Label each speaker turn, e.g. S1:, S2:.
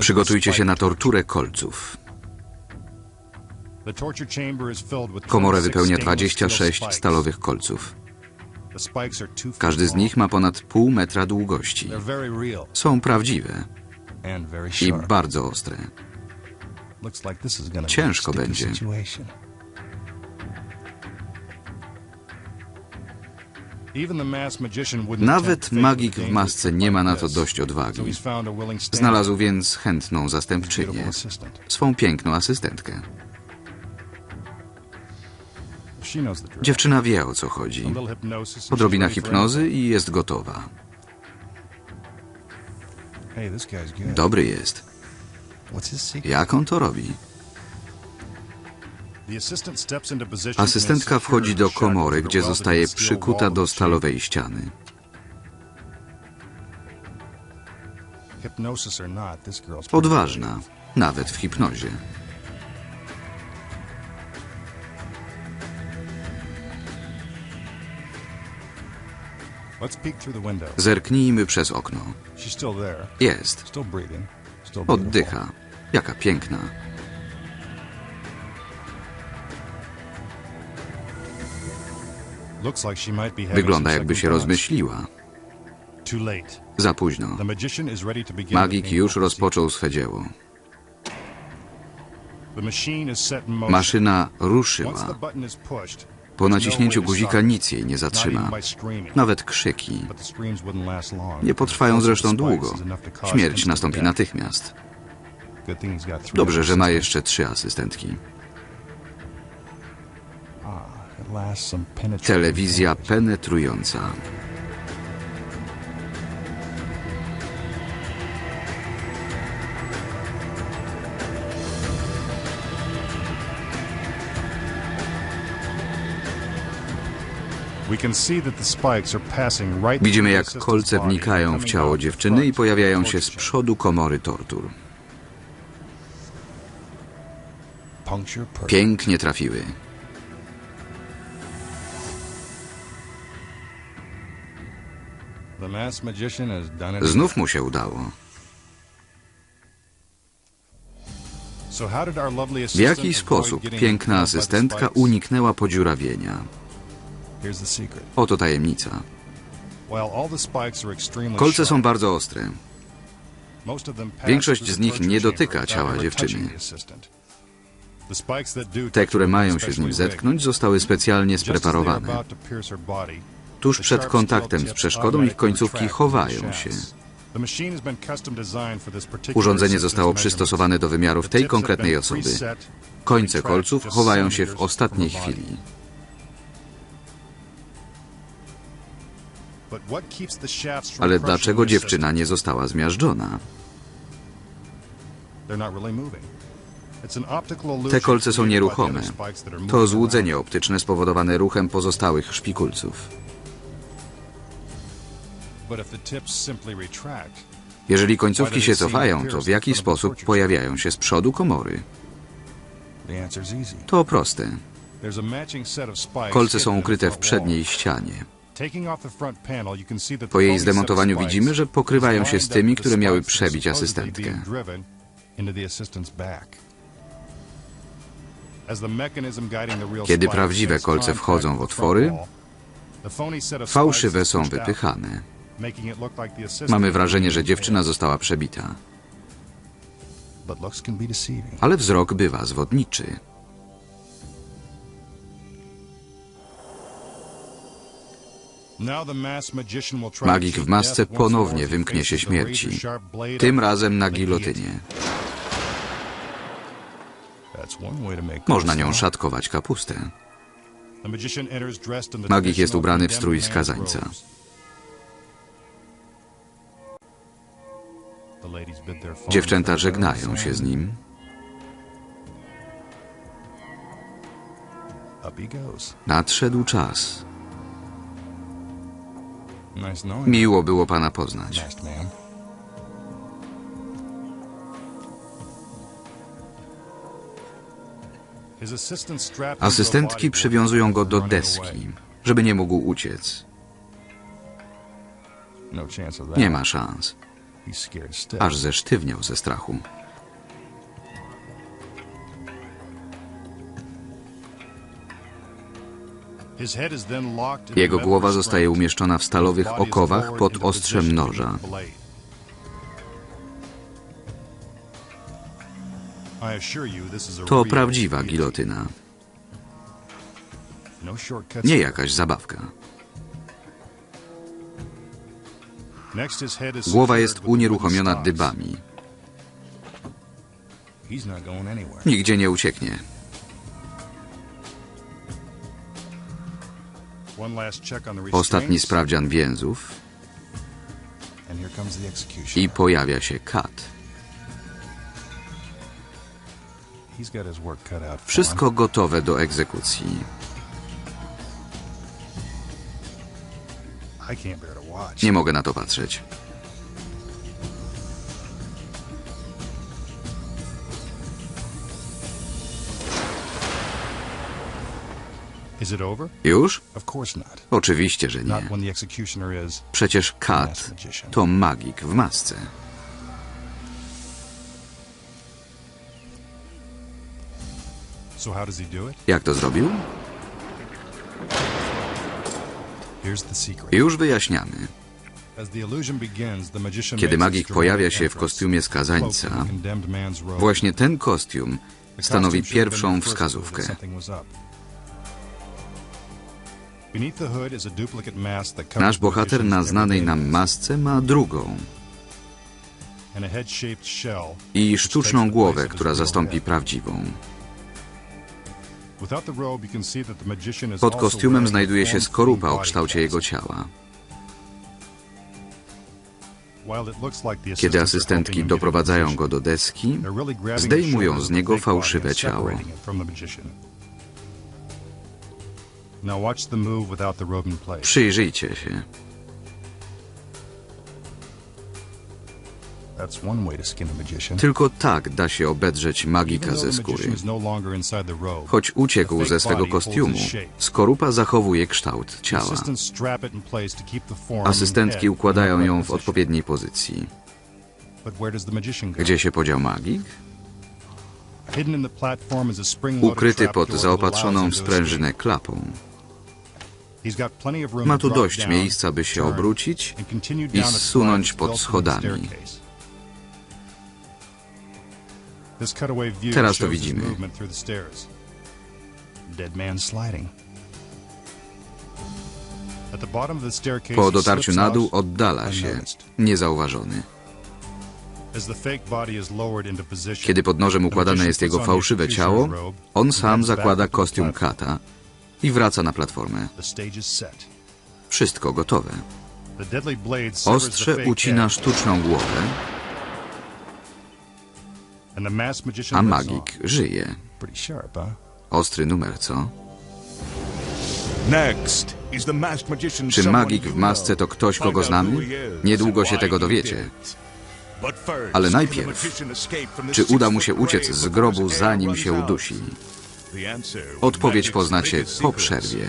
S1: Przygotujcie się na torturę kolców. Komorę
S2: 26
S1: wypełnia
S2: stainless steel
S1: 26
S2: spikes.
S1: stalowych kolców. Każdy z nich ma ponad pół metra długości. Są prawdziwe i bardzo ostre. Ciężko będzie. Nawet magik w masce nie ma na to dość odwagi. Znalazł więc chętną zastępczynię, swą piękną asystentkę. Dziewczyna wie o co chodzi.
S2: A little hypnosis and
S1: Odrobina
S2: she's ready for
S1: hipnozy i jest gotowa. Dobry jest. Jak on to robi? Asystentka wchodzi do komory, gdzie zostaje przykuta do stalowej ściany. Odważna, nawet w hipnozie. Zerknijmy przez okno. Jest. Oddycha. Jaka piękna. Wygląda jakby się rozmyśliła. Za późno. Magik już rozpoczął swe dzieło. Maszyna ruszyła. Po naciśnięciu guzika nic jej nie zatrzyma. Nawet krzyki. Nie potrwają zresztą długo. Śmierć nastąpi natychmiast. Dobrze, że ma jeszcze trzy asystentki. Telewizja penetrująca. Widzimy, jak kolce wnikają w ciało dziewczyny i pojawiają się z przodu komory tortur. Pięknie trafiły. Znów mu się udało. W jaki sposób piękna asystentka uniknęła podziurawienia? Oto tajemnica. Kolce są bardzo ostre.
S2: Większość z nich nie dotyka ciała dziewczyny.
S1: Te, które mają się z nim zetknąć, zostały specjalnie spreparowane. Tuż przed kontaktem z przeszkodą ich końcówki chowają się. Urządzenie zostało przystosowane do wymiarów tej konkretnej osoby. Końce kolców chowają się w ostatniej chwili. Ale dlaczego dziewczyna nie została zmiażdżona?
S2: Te kolce są nieruchome.
S1: To złudzenie optyczne spowodowane ruchem pozostałych szpikulców. Jeżeli końcówki się cofają, to w jaki sposób pojawiają się z przodu komory? To proste. Kolce są ukryte w przedniej ścianie.
S2: Po jej zdemontowaniu widzimy, że pokrywają się z tymi, które miały przebić asystentkę.
S1: Kiedy prawdziwe kolce wchodzą w otwory, fałszywe są wypychane. Mamy wrażenie, że dziewczyna została przebita, ale wzrok bywa zwodniczy.
S2: Magik w masce ponownie wymknie się śmierci.
S1: Tym razem na gilotynie. Można nią szatkować kapustę.
S2: Magik jest ubrany w strój skazańca.
S1: Dziewczęta żegnają się z nim. Nadszedł czas. Miło było pana poznać. Asystentki przywiązują go do deski, żeby nie mógł uciec. Nie ma szans.
S2: Aż zesztywniał ze strachu. Jego głowa zostaje umieszczona w stalowych okowach pod ostrzem noża. To prawdziwa gilotyna,
S1: No
S2: nie jakaś zabawka. Głowa jest unieruchomiona dybami. Nigdzie nie ucieknie. Ostatni sprawdzian więzów i pojawia się kat. Wszystko gotowe do egzekucji. Nie mogę na to patrzeć. Już? Oczywiście, że nie. Przecież kat to magik w masce. Jak to zrobił? Już wyjaśniamy. Kiedy magik pojawia się w kostiumie skazańca, właśnie ten kostium stanowi pierwszą wskazówkę. Nasz bohater na znanej nam masce ma drugą i sztuczną głowę, która zastąpi prawdziwą. Pod kostiumem znajduje się skorupa o kształcie jego ciała. Kiedy asystentki doprowadzają go do deski, zdejmują z niego fałszywe ciało.
S1: separating it
S2: Tylko tak da się obedrzeć magika ze skóry.
S1: no
S2: Choć uciekł ze swego kostiumu, skorupa zachowuje kształt ciała. Asystentki układają ją w odpowiedniej pozycji. Gdzie się podział magik? Ukryty pod zaopatrzoną w sprężynę klapą. Ma tu dość miejsca, by się obrócić i zsunąć pod schodami.
S1: Of the staircase,
S2: Po dotarciu na dół oddala się, niezauważony. Kiedy pod nożem układane jest jego fałszywe ciało, on sam zakłada
S1: to
S2: kostium kata i wraca na platformę. Wszystko gotowe. Ostrze ucina sztuczną głowę, a magik żyje.
S1: Pretty sharp, huh?
S2: Ostry numer, co?
S3: Next is the masked magician
S2: Czy magik w masce to ktoś, kogo znamy? Niedługo się tego dowiecie. Ale najpierw, Czy uda mu się uciec z grobu, zanim się udusi? Odpowiedź poznacie po przerwie.